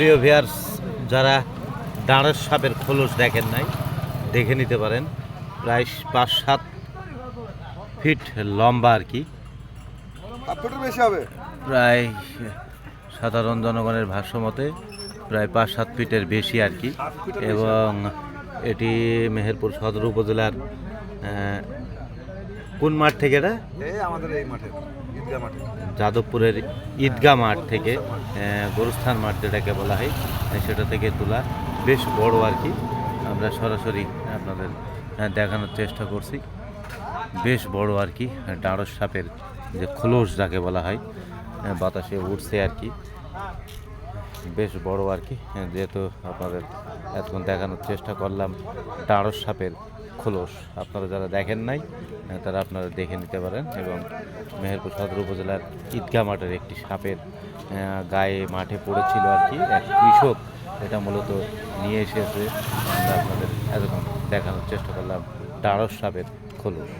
প্রিয় ভিয়ার্স যারা দাঁড়ের সাপের খোলস দেখেন নাই দেখে নিতে পারেন। প্রায় পাঁচ সাত ফিট লম্বা আর কি। বেশি হবে? প্রায় সাধারণ জনগণের ভাষ্য মতে প্রায় পাঁচ সাত ফিটের বেশি আর কি। এবং এটি মেহেরপুর সদর উপজেলার কোন মাঠ থেকে এটা? আমাদের এই মাঠে ঈদগাহ মাঠে। যাদবপুরের ঈদগাহ মাঠ থেকে গরুস্থান মাঠ যেটাকে বলা হয় সেটা থেকে তোলা বেশ বড় আর কি। আমরা সরাসরি আপনাদের দেখানোর চেষ্টা করছি। বেশ বড় আর কি ডাঁড়স সাপের যে খোলস যাকে বলা হয় বাতাসে উঠছে আর কি। বেশ বড় আর কি। যেহেতু আপনাদের এতক্ষণ দেখানোর চেষ্টা করলাম, ডাঁড়স সাপের খোলস আপনারা যারা দেখেন নাই তারা আপনারা দেখে নিতে পারেন এবং মেহেরপুর সদর উপজেলার ঈদগাহ মাঠের একটি সাপের গায়ে মাঠে পড়েছিল আর কি। এক কৃষক এটা মূলত নিয়ে এসেছে। আমরা আপনাদের এতক্ষণ দেখানোর চেষ্টা করলাম ডাঁড়স সাপের খোলস।